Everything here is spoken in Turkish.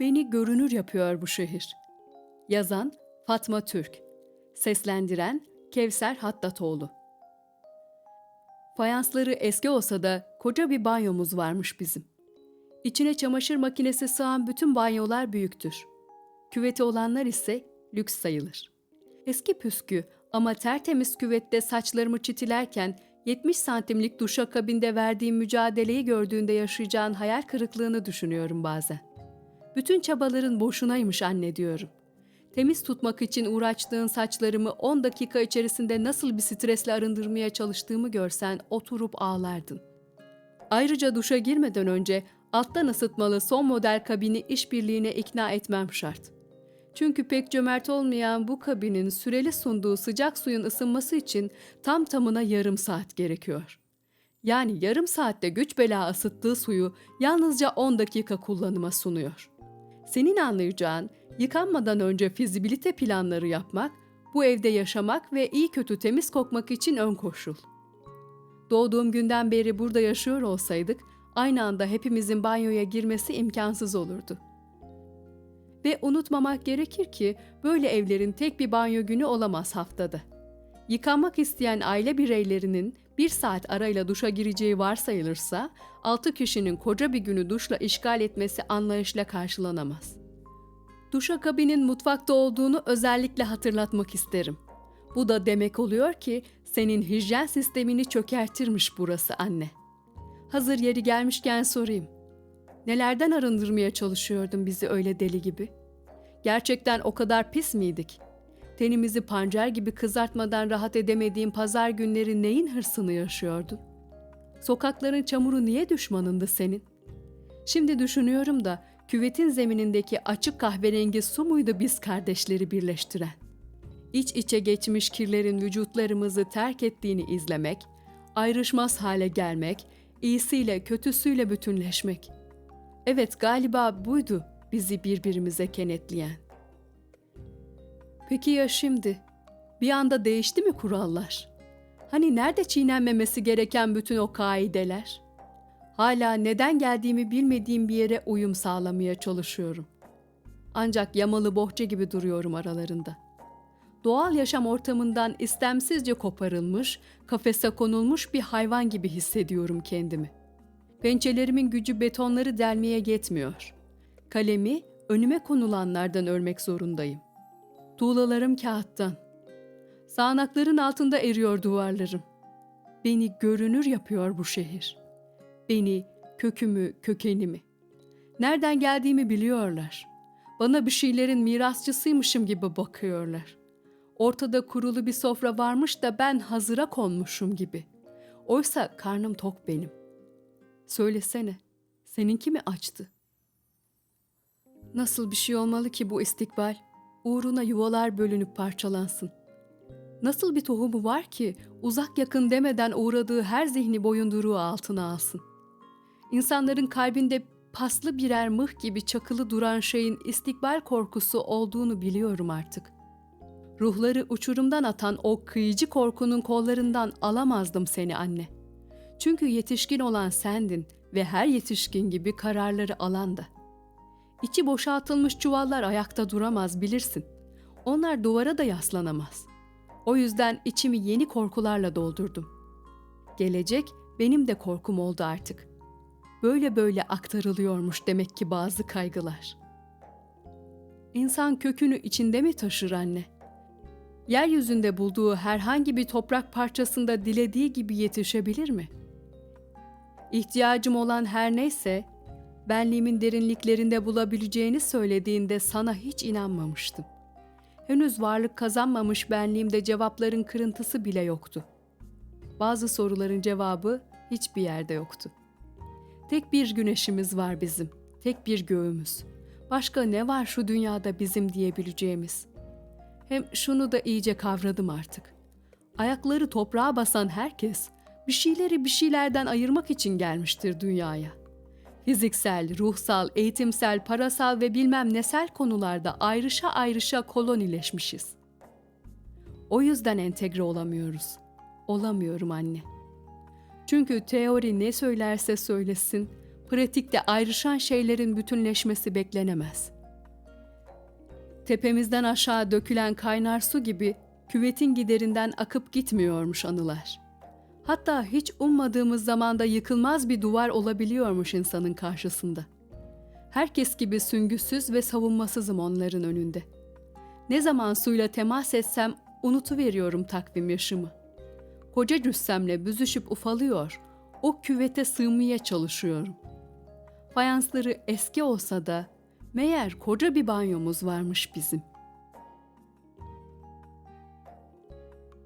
Beni görünür yapıyor bu şehir. Yazan Fatma Türk. Seslendiren Kevser Hattatoğlu. Fayansları eski olsa da koca bir banyomuz varmış bizim. İçine çamaşır makinesi sığan bütün banyolar büyüktür. Küveti olanlar ise lüks sayılır. Eski püskü ama tertemiz küvette saçlarımı çitilerken 70 santimlik duşakabinde verdiğim mücadeleyi gördüğünde yaşayacağın hayal kırıklığını düşünüyorum bazen. Bütün çabaların boşunaymış anne diyorum. Temiz tutmak için uğraştığın saçlarımı 10 dakika içerisinde nasıl bir stresle arındırmaya çalıştığımı görsen oturup ağlardın. Ayrıca duşa girmeden önce alttan ısıtmalı son model kabini işbirliğine ikna etmem şart. Çünkü pek cömert olmayan bu kabinin süreli sunduğu sıcak suyun ısınması için tam tamına yarım saat gerekiyor. Yani yarım saatte güç bela ısıttığı suyu yalnızca 10 dakika kullanıma sunuyor. Senin anlayacağın yıkanmadan önce fizibilite planları yapmak, bu evde yaşamak ve iyi kötü temiz kokmak için ön koşul. Doğduğum günden beri burada yaşıyor olsaydık, aynı anda hepimizin banyoya girmesi imkansız olurdu. Ve unutmamak gerekir ki böyle evlerin tek bir banyo günü olamaz haftada. Yıkanmak isteyen aile bireylerinin bir saat arayla duşa gireceği varsayılırsa, 6 kişinin koca bir günü duşla işgal etmesi anlayışla karşılanamaz. Duşakabinin mutfakta olduğunu özellikle hatırlatmak isterim. Bu da demek oluyor ki senin hijyen sistemini çökertirmiş burası anne. Hazır yeri gelmişken sorayım. Nelerden arındırmaya çalışıyordun bizi öyle deli gibi? Gerçekten o kadar pis miydik? Tenimizi pancar gibi kızartmadan rahat edemediğin pazar günleri neyin hırsını yaşıyordun? Sokakların çamuru niye düşmanındı senin? Şimdi düşünüyorum da küvetin zeminindeki açık kahverengi su muydu biz kardeşleri birleştiren? İç içe geçmiş kirlerin vücutlarımızı terk ettiğini izlemek, ayrışmaz hale gelmek, iyisiyle kötüsüyle bütünleşmek. Evet galiba buydu bizi birbirimize kenetleyen. Peki ya şimdi? Bir anda değişti mi kurallar? Hani nerede çiğnenmemesi gereken bütün o kaideler? Hala neden geldiğimi bilmediğim bir yere uyum sağlamaya çalışıyorum. Ancak yamalı bohça gibi duruyorum aralarında. Doğal yaşam ortamından istemsizce koparılmış, kafese konulmuş bir hayvan gibi hissediyorum kendimi. Pençelerimin gücü betonları delmeye yetmiyor. Kalemi önüme konulanlardan örmek zorundayım. Tuğlalarım kağıttan. Sağanakların altında eriyor duvarlarım. Beni görünür yapıyor bu şehir. Beni, kökümü, kökenimi. Nereden geldiğimi biliyorlar. Bana bir şeylerin mirasçısıymışım gibi bakıyorlar. Ortada kurulu bir sofra varmış da ben hazıra konmuşum gibi. Oysa karnım tok benim. Söylesene, seninki mi açtı? Nasıl bir şey olmalı ki bu istikbal? Uğruna yuvalar bölünüp parçalansın. Nasıl bir tohumu var ki uzak yakın demeden uğradığı her zihni boyunduruğu altına alsın? İnsanların kalbinde paslı birer mıh gibi çakılı duran şeyin istikbal korkusu olduğunu biliyorum artık. Ruhları uçurumdan atan o kıyıcı korkunun kollarından alamazdım seni anne. Çünkü yetişkin olan sendin ve her yetişkin gibi kararları alan da. İçi boşaltılmış çuvallar ayakta duramaz bilirsin. Onlar duvara da yaslanamaz. O yüzden içimi yeni korkularla doldurdum. Gelecek benim de korkum oldu artık. Böyle böyle aktarılıyormuş demek ki bazı kaygılar. İnsan kökünü içinde mi taşır anne? Yeryüzünde bulduğu herhangi bir toprak parçasında dilediği gibi yetişebilir mi? İhtiyacım olan her neyse benliğimin derinliklerinde bulabileceğini söylediğinde sana hiç inanmamıştım. Henüz varlık kazanmamış benliğimde cevapların kırıntısı bile yoktu. Bazı soruların cevabı hiçbir yerde yoktu. Tek bir güneşimiz var bizim, tek bir göğümüz. Başka ne var şu dünyada bizim diyebileceğimiz? Hem şunu da iyice kavradım artık. Ayakları toprağa basan herkes bir şeyleri bir şeylerden ayırmak için gelmiştir dünyaya.'' Fiziksel, ruhsal, eğitimsel, parasal ve bilmem nesel konularda ayrışa ayrışa kolonileşmişiz. O yüzden entegre olamıyoruz. Olamıyorum anne. Çünkü teori ne söylerse söylesin, pratikte ayrışan şeylerin bütünleşmesi beklenemez. Tepemizden aşağı dökülen kaynar su gibi küvetin giderinden akıp gitmiyormuş anılar. Hatta hiç ummadığımız zamanda yıkılmaz bir duvar olabiliyormuş insanın karşısında. Herkes gibi süngüsüz ve savunmasızım onların önünde. Ne zaman suyla temas etsem unutuveriyorum takvim yaşımı. Koca cüssemle büzüşüp ufalıyor, o küvete sığmaya çalışıyorum. Fayansları eski olsa da meğer koca bir banyomuz varmış bizim.''